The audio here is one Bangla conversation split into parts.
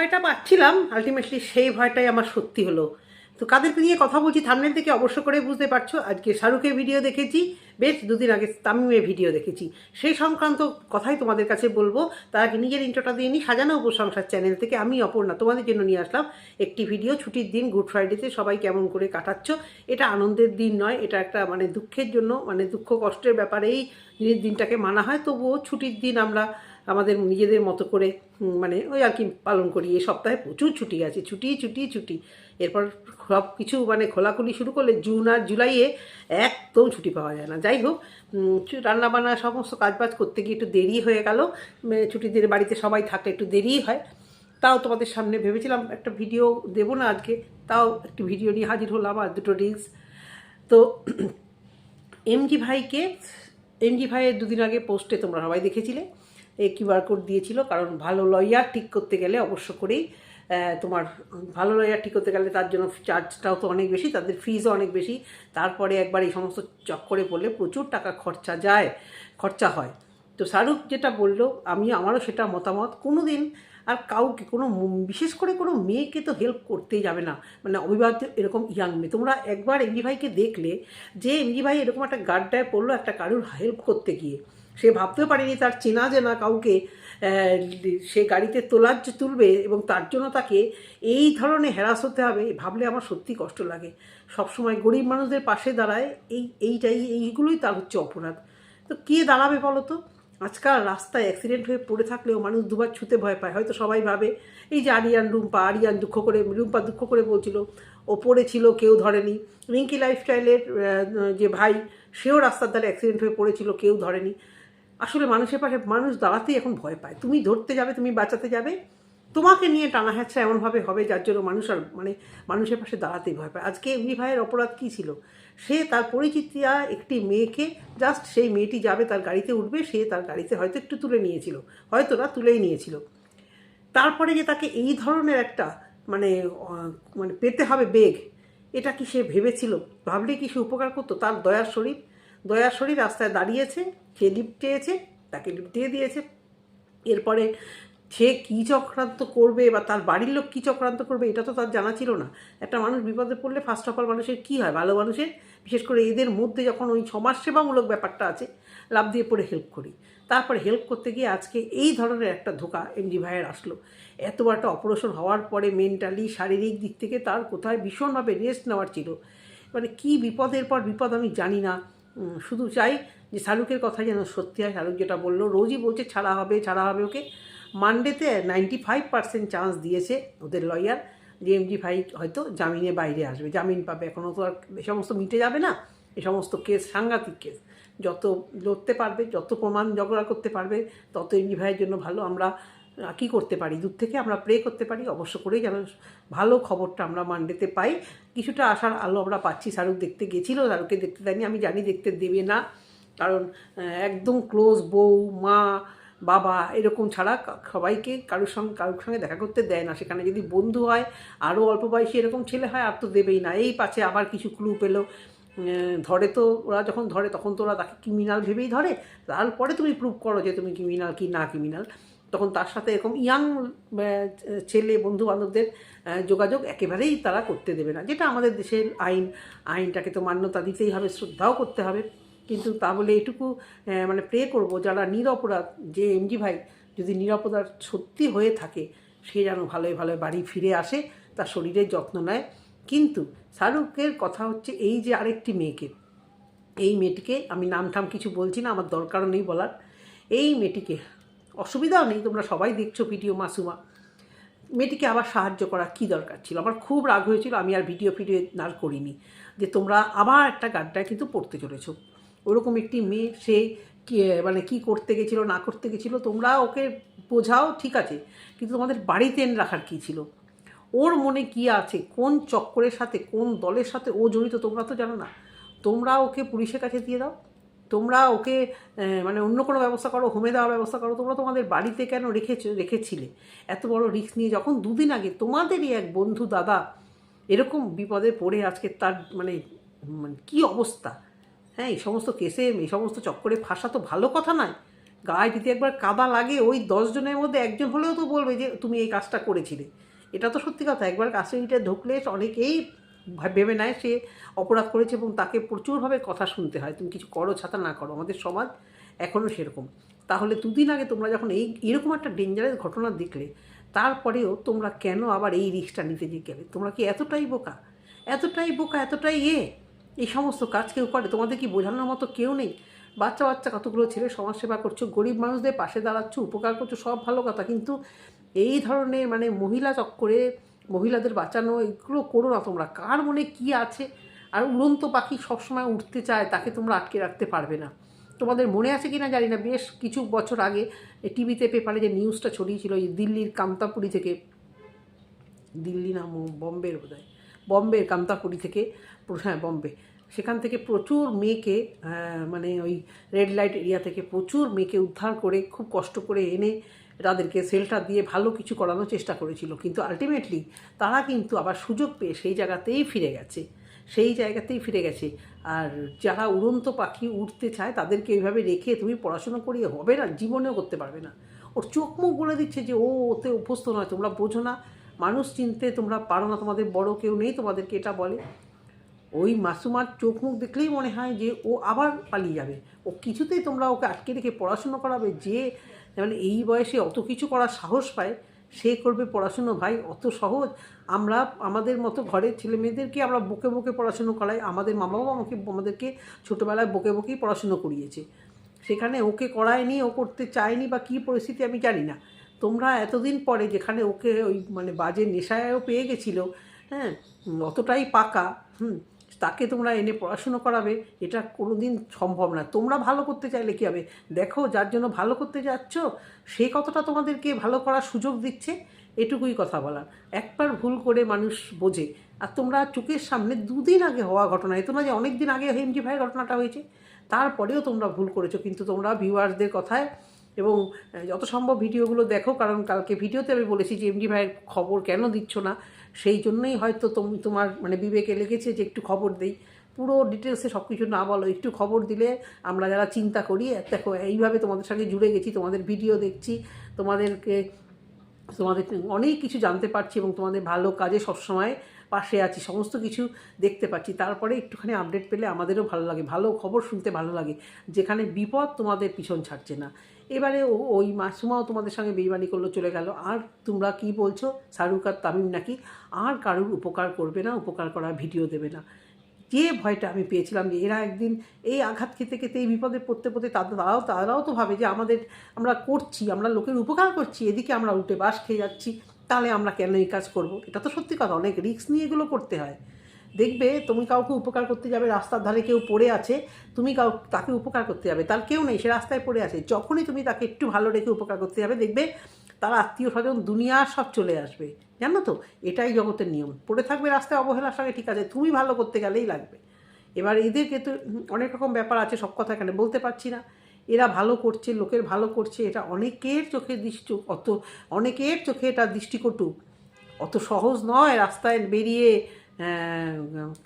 ভয়টা পাচ্ছিলাম আলটিমেটলি সেই ভয়টাই আমার সত্যি হলো। তো কাদেরকে নিয়ে কথা বলছি থামনেল থেকে অবশ্য করে বুঝতে পারছ, আজকে শাহরুখের ভিডিও দেখেছি, বেশ দুদিন আগে তামিমের ভিডিও দেখেছি। সেই সংক্রান্ত কথাই তোমাদের কাছে বলব, তার আগে নিজের ইন্ট্রোটা দিয়ে নিই, সাজানো উপসংসার চ্যানেল থেকে আমি অপর্ণা, তোমাদের জন্য নিয়ে আসলাম একটি ভিডিও ছুটির দিন গুড ফ্রাইডেতে সবাই কেমন করে কাটাচ্ছ, এটা আনন্দের দিন নয়, এটা একটা মানে দুঃখের জন্য মানে দুঃখ কষ্টের ব্যাপারেই দিনটাকে মানা হয়, তবুও ছুটির দিন আমরা আমাদের নিজেদের মতো করে মানে ওই আর কি পালন করি। এই সপ্তাহে প্রচুর ছুটি আছে, ছুটি ছুটি ছুটি। এরপর সব কিছু মানে খোলাখুলি শুরু করলে জুন আর জুলাইয়ে একদম ছুটি পাওয়া যায় না। যাই হোক রান্নাবান্না সমস্ত কাজবাজ করতে গিয়ে একটু দেরি হয়ে গেল। ছুটির দিনে বাড়িতে সবাই থাকলে একটু দেরিই হয়। তাও তোমাদের সামনে ভেবেছিলাম একটা ভিডিও দেবো না আজকে। তাও একটি ভিডিও নিয়ে হাজির হলাম আর দুটো রিলস তো এমজি ভাইকে, এমজি ভাইয়ের দুদিন আগে পোস্টে তোমরা সবাই দেখেছিলে। কিউআর কোড দিয়েছিল, কারণ ভালো লয়ার ঠিক করতে গেলে অবশ্য করেই তোমার ভালো লয়ার ঠিক করতে গেলে তার জন্য চার্জটাও তো অনেক বেশি, তাদের ফিজও অনেক বেশি। তারপরে একবার এই সমস্ত চক্করে পড়লে প্রচুর টাকা খরচা যায়, খরচা হয়। তো শাহরুখ যেটা বলল, আমি আমারও সেটা মতামত। কোনো দিন আর কাউকে, কোনো বিশেষ করে কোনো মেয়েকে তো হেল্প করতেই যাবে না। মানে অবিবাহিত এরকম ইয়াং মেয়ে। তোমরা একবার এমজি ভাইকে দেখলে, যে এমজি ভাই এরকম একটা গাড্ডায় পড়ল একটা কারুর হেল্প করতে গিয়ে। সে ভাবতেও পারেনি তার চেনা জানা কাউকে সে গাড়িতে তোলার তুলবে এবং তার জন্য তাকে এই ধরনের হ্যারাস হতে হবে ভাবলে আমার সত্যি কষ্ট লাগে। সবসময় গরিব মানুষদের পাশে দাঁড়ায়, এই, এইটাই, এইগুলোই তার হচ্ছে অপরাধ। তো কে দাঁড়াবে বলো তো? আজকাল রাস্তায় অ্যাক্সিডেন্ট হয়ে পড়ে থাকলেও মানুষ দুবার ছুতে ভয় পায়। হয়তো সবাই ভাবে, এই যে আরিয়ান রুম্পা, আরিয়ান দুঃখ করে, রুম্পা দুঃখ করে বলছিল ও পড়েছিল কেউ ধরেনি। রিঙ্কি লাইফস্টাইলের যে ভাই, সেও রাস্তার ধারে অ্যাক্সিডেন্ট হয়ে পড়েছিল, কেউ ধরেনি। আসলে মানুষের পাশে মানুষ দাঁড়াতেই এখন ভয় পায়। তুমি ধরতে যাবে, তুমি বাঁচাতে যাবে। তোমাকে নিয়ে টানা হ্যাচড়া এমনভাবে হবে যার জন্য মানুষ আর মানে মানুষের পাশে দাঁড়াতেই ভয় পায়। আজকে এমনি ভাইয়ের অপরাধ কী ছিল? সে তার পরিচিতা একটি মেয়েকে জাস্ট সেই মেয়েটি যাবে তার গাড়িতে উঠবে, সে তার গাড়িতে হয়তো একটু তুলে নিয়েছিল, হয়তো না তুলেই নিয়েছিল। তারপরে যে তাকে এই ধরনের একটা মানে মানে পেতে হবে বেগ, এটা কি সে ভেবেছিল? ভাবলে কি সে উপকার করতো? তার দয়ার শরীর। দয়ার শরীর রাস্তায় দাঁড়িয়েছে সে লিফট চেয়েছে, তাকে লিফট দিয়ে দিয়েছে। এরপরে সে কী চক্রান্ত করবে বা তার বাড়ির লোক কী চক্রান্ত করবে, এটা তো তার জানা ছিল না। একটা মানুষ বিপদে পড়লে ফার্স্ট অফ অল মানুষের কী হয়? ভালো মানুষের, বিশেষ করে এদের মধ্যে যখন ওই সমাজসেবামূলক ব্যাপারটা আছে লাভ দিয়ে পড়ে হেল্প করি। তারপরে হেল্প করতে গিয়ে আজকে এই ধরনের একটা ধোকা এমজি ভাইয়ের আসলো। এত বড় একটা অপারেশন হওয়ার পরে মেন্টালি শারীরিক দিক থেকে তার কোথায় ভীষণভাবে রেস্ট নেওয়ার ছিল। মানে কি বিপদের পর বিপদ আমি জানি না। শুধু চাই যে শাহরুখের কথা যেন সত্যি হয়, শাহরুখ যেটা বলল, রোজই বলছে, ছাড়া হবে ছাড়া হবে ওকে। মানডেতে নাইনটি ফাইভ পার্সেন্ট চান্স দিয়েছে ওদের লয়ার যে এমজি ভাই হয়তো জামিনে বাইরে আসবে। জামিন পাবে এখনও তো আর এ সমস্ত মিটে যাবে না, এ সমস্ত কেস সাংঘাতিক কেস যত লড়তে পারবে, যত প্রমাণ জগড়া করতে পারবে, তত এমজি ভাইয়ের জন্য ভালো। আমরা কী করতে পারি, দূর থেকে আমরা প্রে করতে পারি, অবশ্য করেই যেন ভালো খবরটা আমরা মানডেতে পাই। কিছুটা আশার আলো আমরা পাচ্ছি, শাহরুখ দেখতে গেছিল, শাহরুখকে দেখতে দেয়নি, আমি জানি দেখতে দেবে না। কারণ একদম ক্লোজ বউ, মা, বাবা, এরকম ছাড়া সবাইকে কারোর সঙ্গে কারোর সঙ্গে দেখা করতে দেয় না। সেখানে যদি বন্ধু হয় আরও অল্প বয়সী এরকম ছেলে হয়, আর তো দেবেই না। এই পাছে আবার কিছু ক্লু পেল। ধরে তো ওরা যখন ধরে, তখন তো ওরা তাকে ক্রিমিনাল ভেবেই ধরে। তারপরে তুমি প্রুভ করো যে তুমি ক্রিমিনাল কি না ক্রিমিনাল তখন তার সাথে এরকম ইয়াং ছেলে বন্ধু বান্ধবদের যোগাযোগ একেবারেই তারা করতে দেবে না। যেটা আমাদের দেশের আইন, আইনটাকে তো মান্যতা দিতেই হবে, শ্রদ্ধাও করতে হবে। কিন্তু তা বলে এটুকু মানে প্রে করব, যারা নিরপরাধ, যে এমজি ভাই যদি নিরপরাধ সত্যি হয়ে থাকে, সে যেন ভালোই ভালো বাড়ি ফিরে আসে, তার শরীরের যত্ন নেয়। কিন্তু শাহরুখের কথা হচ্ছে এই যে আরেকটি মেয়েকে, এই মেয়েটিকে আমি নাম ঠাম কিছু বলছি না, আমার দরকারও নেই বলার। এই মেয়েটিকে অসুবিধাও নেই, তোমরা সবাই দেখছ ভিডিও মাসুমা। মেয়েটিকে আবার সাহায্য করা কি দরকার ছিল? আমার খুব রাগ হয়েছিল, আমি আর ভিডিও ফিডিও আর করিনি। যে তোমরা আবার একটা গাড্ডায় কিন্তু পড়তে চলেছো। ওরকম একটি মেয়ে, সে মানে কি করতে গেছিল, না করতে গেছিল, তোমরা ওকে বোঝাও, ঠিক আছে। কিন্তু তোমাদের বাড়িতে রাখার কী ছিল? ওর মনে কি আছে? কোন চক্করের সাথে, কোন দলের সাথে ও জড়িত, তোমরা তো জানো না। তোমরা ওকে পুলিশের কাছে দিয়ে দাও। তোমরা ওকে মানে অন্য কোনো ব্যবস্থা করো, হোমে দেওয়ার ব্যবস্থা করো, তোমরা তোমাদের বাড়িতে কেন রেখেছ, রেখেছিলে? এত বড় রিস্ক নিয়ে যখন দুদিন আগে তোমাদেরই এক বন্ধু দাদা এরকম বিপদে পড়ে আজকে তার মানে মানে কী অবস্থা? হ্যাঁ এই সমস্ত কেসে, এই সমস্ত চক্করে ফাঁসা তো ভালো কথা নয়। গায়ে যদি একবার কাদা লাগে, ওই দশজনের মধ্যে একজন হলেও তো বলবে যে, তুমি এই কাজটা করেছিলে। এটা তো সত্যি কথা। একবার কাস্টডিতে ঢুকলে অনেকেই ভেবে নেয় সে অপরাধ করেছে এবং তাকে প্রচুরভাবে কথা শুনতে হয়। তুমি কিছু করো, ছাতা না করো। আমাদের সমাজ এখনও সেরকম। তাহলে দুদিন আগে তোমরা যখন এই, এরকম একটা ডেঞ্জারাস ঘটনা দেখলে, তারপরেও তোমরা কেন আবার এই রিস্কটা নিতে যে গেলে? তোমরা কি এতটাই বোকা? এতটাই বোকা, এতটাই এ? এই সমস্ত কাজ কেউ করে? তোমাদের কি বোঝানোর মতো কেউ নেই? বাচ্চা বাচ্চা কতগুলো ছেলে সমাজসেবা করছ? গরিব মানুষদের পাশে দাঁড়াচ্ছ, উপকার করছ, সব ভালো কথা। কিন্তু এই ধরনের মানে মহিলা চক্করে মহিলাদের বাঁচানো, এগুলো করো না তোমরা। কার মনে কি আছে? আর উড়ন্ত পাখি সবসময় উঠতে চায়, তাকে তোমরা আটকে রাখতে পারবে না। তোমাদের মনে আছে কি না জানি না। বেশ কিছু বছর আগে টিভিতে পেপারে যে নিউজটা ছড়িয়েছিল দিল্লির কামতাপুরি থেকে, দিল্লি না বম্বের বোধ হয় বম্বের কামতাপুরি থেকে হ্যাঁ বম্বে, সেখান থেকে প্রচুর মেয়েকে মানে ওই রেড লাইট এরিয়া থেকে প্রচুর মেয়েকে উদ্ধার করে, খুব কষ্ট করে এনে তাদেরকে সেলটার দিয়ে ভালো কিছু করানোর চেষ্টা করেছিল। কিন্তু আলটিমেটলি তারা কিন্তু আবার সুযোগ পেয়ে সেই জায়গাতেই ফিরে গেছে। সেই জায়গাতেই ফিরে গেছে। আর যারা উড়ন্ত পাখি উঠতে চায়, তাদেরকে এইভাবে রেখে তুমি পড়াশোনা করিয়ে হবে না, জীবনেও করতে পারবে না। ওর চোখ মুখ বলে দিচ্ছে যে, ও, ওতে অভ্যস্ত নয়, তোমরা বোঝো না। মানুষ চিনতে তোমরা পারো না, তোমাদের বড় কেউ নেই, তোমাদেরকে এটা বলে। ওই মাসুমার চোখ মুখ দেখলেই মনে হয় যে, ও আবার পালিয়ে যাবে। ও কিছুতেই তোমরা ওকে আটকে রেখে পড়াশুনো করাবে, যে মানে এই বয়সে অত কিছু করার সাহস পায়? সে করবে পড়াশুনো? ভাই, অত সহজ। আমরা, আমাদের মতো ঘরের ছেলে মেয়েদেরকে আমরা বকে বকে পড়াশুনো করাই। আমাদের মা বাবা আমাকে, আমাদেরকে ছোটোবেলায় বকে বকেই পড়াশুনো করিয়েছে। সেখানে ওকে করায়নি, ও করতে চায়নি বা কী পরিস্থিতি আমি জানি না। তোমরা এতদিন পরে যেখানে ওকে ওই মানে বাজে নেশায়ও পেয়ে গেছিল হ্যাঁ অতটাই পাকা, হুম তাকে তোমরা এনে পড়াশুনো করাবে, এটা কোনো দিন সম্ভব না। তোমরা ভালো করতে চাইলে কী হবে? দেখো, যার জন্য ভালো করতে যাচ্ছ, সে কতটা তোমাদেরকে ভালো করার সুযোগ দিচ্ছে, এটুকুই কথা বলার। একবার ভুল করে মানুষ বোঝে, আর তোমরা চোখের সামনে দুদিন আগে হওয়া ঘটনা এতো না যে অনেক দিন আগে হেমজি ভাইয়ের ঘটনাটা হয়েছে, তারপরেও তোমরা ভুল করেছ, কিন্তু তোমরা ভিউয়ার্সদের কথায় এবং যত সম্ভব ভিডিওগুলো দেখো, কারণ কালকে ভিডিওতে আমি বলেছি যে এমডি ভাইয়ের খবর কেন দিচ্ছ না, সেই জন্যই হয়তো তুমি, তোমার মানে বিবেকে লেগেছে যে একটু খবর দেই। পুরো ডিটেলসে সব কিছু না বলো, একটু খবর দিলে আমরা যারা চিন্তা করি দেখো, এইভাবে তোমাদের সঙ্গে জুড়ে গেছি, তোমাদের ভিডিও দেখছি, তোমাদেরকে, তোমাদের অনেক কিছু জানতে পারছি এবং তোমাদের ভালো কাজে সবসময় পাশে আছি, সমস্ত কিছু দেখতে পাচ্ছি। তারপরে একটুখানি আপডেট পেলে আমাদেরও ভালো লাগে, ভালো খবর শুনতে ভালো লাগে, যেখানে বিপদ তোমাদের পিছন ছাড়ছে না। এবারে ওই মাসুমাও তোমাদের সঙ্গে বেইমানি করল, চলে গেল। আর তোমরা কি বলছো? শাহরুখ আর তামিম নাকি? আর কারুর উপকার করবে না, উপকার করার ভিডিও দেবে না। যে ভয়টা আমি পেয়েছিলাম যে এরা একদিন এই আঘাত খেতে খেতে, এই বিপদে পড়তে পড়তে তারাও তারাও তো ভাবে যে আমাদের, আমরা করছি, আমরা লোকের উপকার করছি, এদিকে আমরা উল্টে বাস খেয়ে যাচ্ছি। তাহলে আমরা কেন এই কাজ করব? এটা তো সত্যি কথা, অনেক রিস্ক নিয়ে এগুলো করতে হয়। দেখবে তুমি কাউকে উপকার করতে যাবে, রাস্তার ধারে কেউ পড়ে আছে, তুমি কাউ, তাকে উপকার করতে যাবে, তার কেউ নেই, সে রাস্তায় পড়ে আছে। যখনই তুমি তাকে একটু ভালো রেখে উপকার করতে যাবে, দেখবে তার আত্মীয় স্বজন দুনিয়ার সব চলে আসবে। জানো তো? এটাই জগতের নিয়ম। পড়ে থাকবে রাস্তায়, অবহেলার সঙ্গে ঠিক আছে, তুমি ভালো করতে গেলেই লাগবে। এবার এদেরকে তো, অনেক রকম ব্যাপার আছে, সব কথা এখানে বলতে পারছি না। এরা ভালো করছে, লোকের ভালো করছে, এটা অনেকের চোখে দৃষ্টি, অত অনেকের চোখে এটা দৃষ্টিকটু। অত সহজ নয় রাস্তায় বেরিয়ে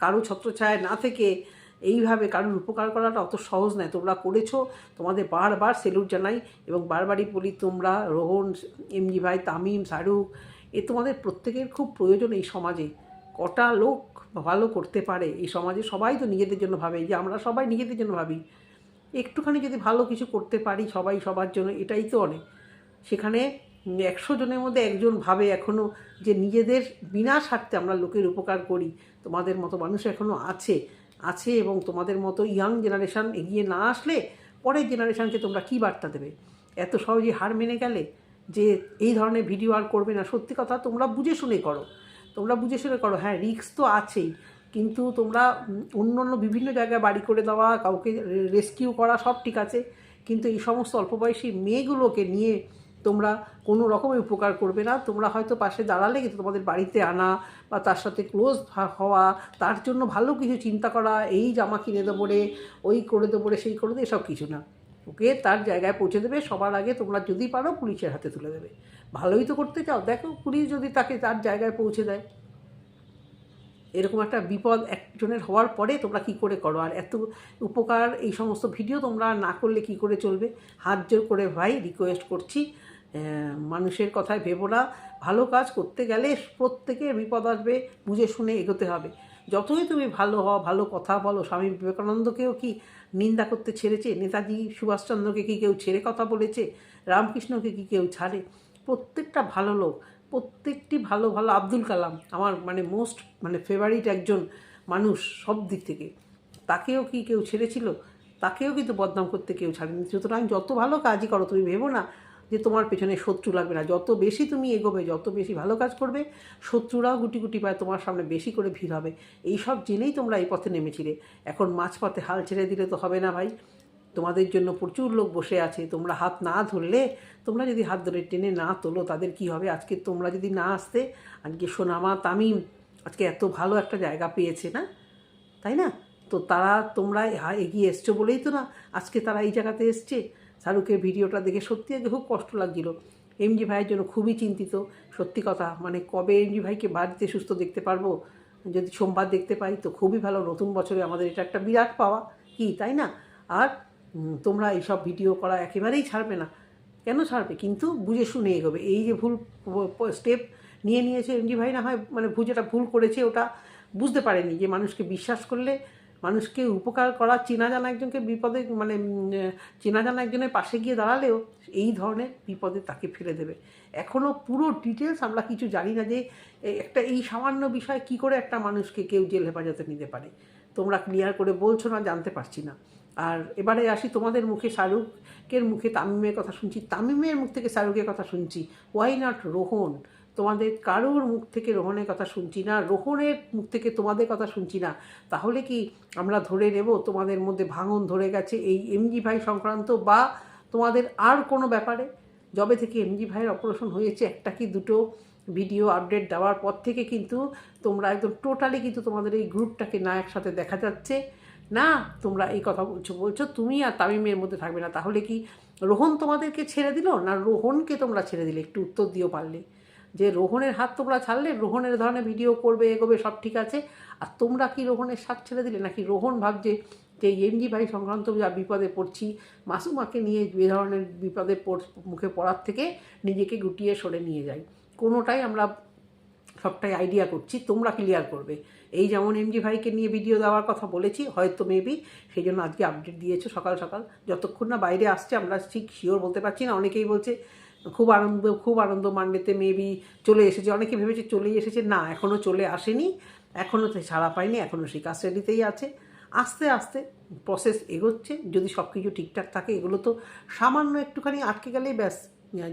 কারও ছত্রছায় না থেকে এইভাবে কারোর উপকার করাটা অত সহজ নয়। তোমরা করেছ, তোমাদের বারবার সেলুট জানাই এবং বারবারই বলি তোমরা, রোহন এমজি ভাই, তামিম, শাহরুখ, এ তোমাদের প্রত্যেকের খুব প্রয়োজন এই সমাজে। কটা লোক ভালো করতে পারে এই সমাজে, সবাই তো নিজেদের জন্য ভাবে। যে আমরা সবাই নিজেদের জন্য ভাবি একটুখানি যদি ভালো কিছু করতে পারি সবাই সবার জন্য, এটাই তো অনেক। সেখানে একশো জনের মধ্যে একজন ভাবে এখনও যে নিজেদের বিনা স্বার্থে আমরা লোকের উপকার করি, তোমাদের মতো মানুষ এখনও আছে আছে এবং তোমাদের মতো ইয়াং জেনারেশান এগিয়ে না আসলে পরের জেনারেশানকে তোমরা কী বার্তা দেবে? এত সহজে হার মেনে গেলে যে এই ধরনের ভিডিও আর করবে না। সত্যি কথা তোমরা বুঝে শুনে করো। তোমরা বুঝে শুনে করো হ্যাঁ রিস্ক তো আছেই। কিন্তু তোমরা অন্য অন্য বিভিন্ন জায়গায় বাড়ি করে দেওয়া, কাউকে রেস্কিউ করা সব ঠিক আছে। কিন্তু এই সমস্ত অল্প বয়সী মেয়েগুলোকে নিয়ে তোমরা কোনো রকমের উপকার করবে না। তোমরা হয়তো পাশে দাঁড়ালে কিন্তু তোমাদের বাড়িতে আনা বা তার সাথে ক্লোজ হওয়া, তার জন্য ভালো কিছু চিন্তা করা, এই জামা কিনে দেবো রে, ওই করে দেবো রে, সেই করে দে এসব কিছু না। ওকে, তার জায়গায় পৌঁছে দেবে, সবার আগে তোমরা যদি পারো পুলিশের হাতে তুলে দেবে। ভালোই তো করতে চাও। দেখো, পুলিশ যদি তাকে তার জায়গায় পৌঁছে দেয়। এরকম একটা বিপদ একজনের হওয়ার পরে তোমরা কি করে করো? আর এত উপকার এই সমস্ত ভিডিও তোমরা না করলে কি করে চলবে? হাত জোর করে ভাই রিকোয়েস্ট করছি। মানুষের কথায় ভেবো না। ভালো কাজ করতে গেলে প্রত্যেকের বিপদ আসবে, বুঝে শুনে এগোতে হবে। যতই তুমি ভালো হও, ভালো কথা বলো, স্বামী বিবেকানন্দকেও কি নিন্দা করতে ছেড়েছে? নেতাজি সুভাষচন্দ্রকে কি কেউ ছেড়ে কথা বলেছে? রামকৃষ্ণকে কি কেউ ছাড়ে? প্রত্যেকটা ভালো লোক প্রত্যেকটি ভালো ভালো আব্দুল কালাম আমার মানে মোস্ট মানে ফেভারিট একজন মানুষ সব দিক থেকে। তাকেও কি কেউ ছেড়েছিল? তাকেও কিন্তু বদনাম করতে কেউ ছাড়েনি। সুতরাং যত ভালো কাজই করো, তুমি ভেবো না যে তোমার পেছনে শত্রু লাগবে না। যত বেশি তুমি এগোবে, যত বেশি ভালো কাজ করবে, শত্রুরাও গুটি গুটি পায়, তোমার সামনে বেশি করে ভিড় হবে। এই সব জেনেই তোমরা এই পথে নেমেছিলে। এখন মাঝপথে হাল ছেড়ে দিলে তো হবে না ভাই। তোমাদের জন্য প্রচুর লোক বসে আছে, তোমরা হাত না ধরলে, তোমরা যদি হাত ধরে টেনে না তোলো, তাদের কি হবে? আজকে তোমরা যদি না আসতে, আজকে সোনামা তামিম আজকে এত ভালো একটা জায়গা পেয়েছে না? তাই না? তো তারা, তোমরা এগিয়ে এসছো বলেই তো না, আজকে তারা এই জায়গাতে এসছে। শাহরুখের ভিডিওটা দেখে সত্যি আজকে খুব কষ্ট লাগছিল। এমজি ভাইয়ের জন্য খুবই চিন্তিত। সত্যি কথা মানে কবে এমজি ভাইকে বাড়িতে সুস্থ দেখতে পারব? যদি সোমবার দেখতে পাই, তো খুবই ভালো। নতুন বছরে আমাদের এটা একটা বিরাট পাওয়া। কি, তাই না? আর তোমরা এইসব ভিডিও করা একেবারেই ছাড়বে না। কেন ছাড়বে? কিন্তু বুঝে শুনে এগোবে। এই যে ভুল স্টেপ নিয়ে নিয়েছে এমজি ভাই, না হয় মানে যেটা ভুল করেছে, ওটা বুঝতে পারেনি যে মানুষকে বিশ্বাস করলে মানুষকে উপকার করা চেনা জানা একজনকে বিপদে মানে চেনা জানা একজনের পাশে গিয়ে দাঁড়ালেও এই ধরনের বিপদে তাকে ফেলে দেবে। এখনও পুরো ডিটেলস আমরা কিছু জানি না যে একটা এই সামান্য বিষয় কি করে একটা মানুষকে কেউ জেল হেফাজতে নিতে পারে। তোমরা ক্লিয়ার করে বলছো না, জানতে পারছি না। আর এবারে আসি তোমাদের মুখে, শাহরুখের মুখে তামিমের কথা শুনছি। তামিমের মুখ থেকে শাহরুখের কথা শুনছি। ওয়াই নট রোহন তোমাদের কারোর মুখ থেকে রোহনের কথা শুনছি না, রোহনের মুখ থেকে তোমাদের কথা শুনছি না। তাহলে কি আমরা ধরে নেব তোমাদের মধ্যে ভাঙন ধরে গেছে এই এমজি ভাই সংক্রান্ত বা তোমাদের আর কোনো ব্যাপারে? যবে থেকে এমজি ভাইয়ের অপারেশন হয়েছে, একটা কি দুটো ভিডিও আপডেট দেওয়ার পর থেকে কিন্তু তোমরা একদম টোটালি কিন্তু তোমাদের এই গ্রুপটাকে না একসাথে দেখা যাচ্ছে। না, তোমরা এই কথা বলছো বলছো তুমি আর তামিমের মধ্যে থাকবে না, তাহলে কি রোহন তোমাদেরকে ছেড়ে দিল? না, রোহনকে তোমরা ছেড়ে দিলে, একটু উত্তর দিও পারলে। যে রোহনের হাত তোমরা ছাড়লে, রোহনের ধরনের ভিডিও করবে, এগোবে, সব ঠিক আছে। আর তোমরা কি রোহনের সাথ ছেড়ে দিলে? নাকি রোহন ভাবছে যে এমজি ভাই সংক্রান্ত যা বিপদে পড়ছি, মাসুমাকে নিয়ে যে ধরনের বিপদে মুখে পড়ার থেকে নিজেকে গুটিয়ে সরে নিয়ে যাই। কোনোটাই আমরা সবটাই আইডিয়া করছি, তোমরা ক্লিয়ার করবে। এই যেমন এমজি ভাইকে নিয়ে ভিডিও দেওয়ার কথা বলেছি, হয়তো মেবি সেই জন্য আজকে আপডেট দিয়েছ সকাল সকাল। যতক্ষণ না বাইরে আসছে, আমরা ঠিক শিওর বলতে পারছি না। অনেকেই বলছে খুব আনন্দ খুব আনন্দ মান্ডেতে মেবি চলে এসেছে। অনেকে ভেবেছে চলেই এসেছে। না এখনও চলে আসেনি। এখনও তো ছাড়া পায়নি এখনও সেই কাস্টাডিতেই আছে। আস্তে আস্তে প্রসেস এগোচ্ছে। যদি সব কিছু ঠিকঠাক থাকে, এগুলো তো সামান্য একটুখানি আটকে গেলেই ব্যাস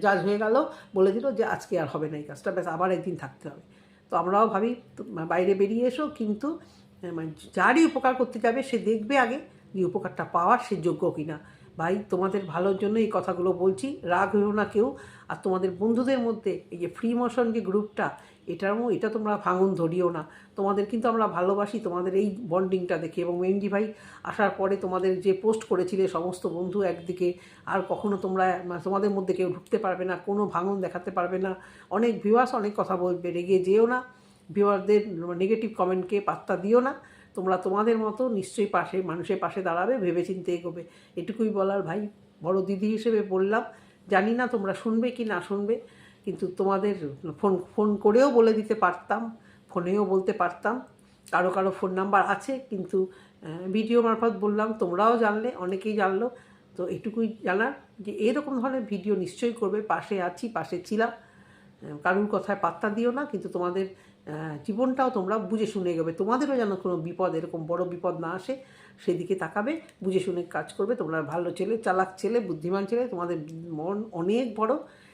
জাজ হয়ে গেল। বলে দিল যে আজকে আর হবে না এই কাজটা। ব্যাস আবার একদিন থাকতে হবে। তো আমরাও ভাবি বাইরে বেরিয়ে এসো। কিন্তু যারই উপকার করতে যাবে, সে দেখবে আগে যে উপকারটা পাওয়ার সে যোগ্য কি না ভাই, তোমাদের ভালোর জন্য এই কথাগুলো বলছি। রাগ হইও না কেউ। আর তোমাদের বন্ধুদের মধ্যে এই যে ফ্রি মোশন যে গ্রুপটা এটার এটা তোমরা ভাঙন ধরিও না। তোমাদের কিন্তু আমরা ভালোবাসি তোমাদের এই বন্ডিংটা দেখে এবং এমজি ভাই আসার পরে তোমাদের যে পোস্ট করেছিলে সমস্ত বন্ধু একদিকে, আর কখনো তোমরা মানে তোমাদের মধ্যে কেউ ঢুকতে পারবে না, কোনো ভাঙন দেখাতে পারবে না। অনেক ভিউয়ার্স অনেক কথা বলবে, রেগে যেও না। ভিউয়ারদের নেগেটিভ কমেন্টকে পাত্তা দিও না। তোমরা তোমাদের মতো নিশ্চয়ই পাশে, মানুষের পাশে দাঁড়াবে, ভেবেচিন্তে এগোবে। এটুকুই বলার ভাই। বড় দিদি হিসেবে বললাম। জানি না তোমরা শুনবে কি না শুনবে। কিন্তু তোমাদের ফোন ফোন করেও বলে দিতে পারতাম, ফোনেও বলতে পারতাম। কারও কারও ফোন নাম্বার আছে, কিন্তু ভিডিও মারফত বললাম, তোমরাও জানলে, অনেকেই জানলো। তো এটুকুই জানার যে এরকম ধরনের ভিডিও নিশ্চয়ই করবে, পাশে আছি, পাশে ছিলাম। কারুর কথায় পাত্তা দিও না, কিন্তু তোমাদের জীবনটাও তোমরা বুঝে শুনে গেবে। তোমাদেরও যেন কোনো বিপদ, এরকম বড় বিপদ না আসে, সেদিকে তাকাবে, বুঝে শুনে কাজ করবে। তোমরা ভালো ছেলে, চালাক ছেলে, বুদ্ধিমান ছেলে, তোমাদের মন অনেক বড়।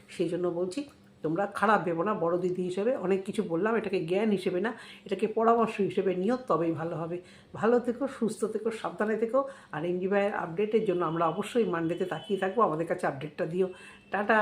সেই জন্য বলছি, তোমরা খারাপ ভেবো না, বড় দিদি হিসেবে, অনেক কিছু বললাম, এটাকে জ্ঞান হিসেবে না, এটাকে পরামর্শ হিসেবে নিও, তবেই ভালো হবে। ভালো থেকো, সুস্থ থেকো, সাবধানে থেকো, আর এমজি ভাইয়ের আপডেটের জন্য আমরা অবশ্যই মানডেতে তাকিয়ে থাকব, আমাদের কাছে আপডেটটা দিও। টাটা!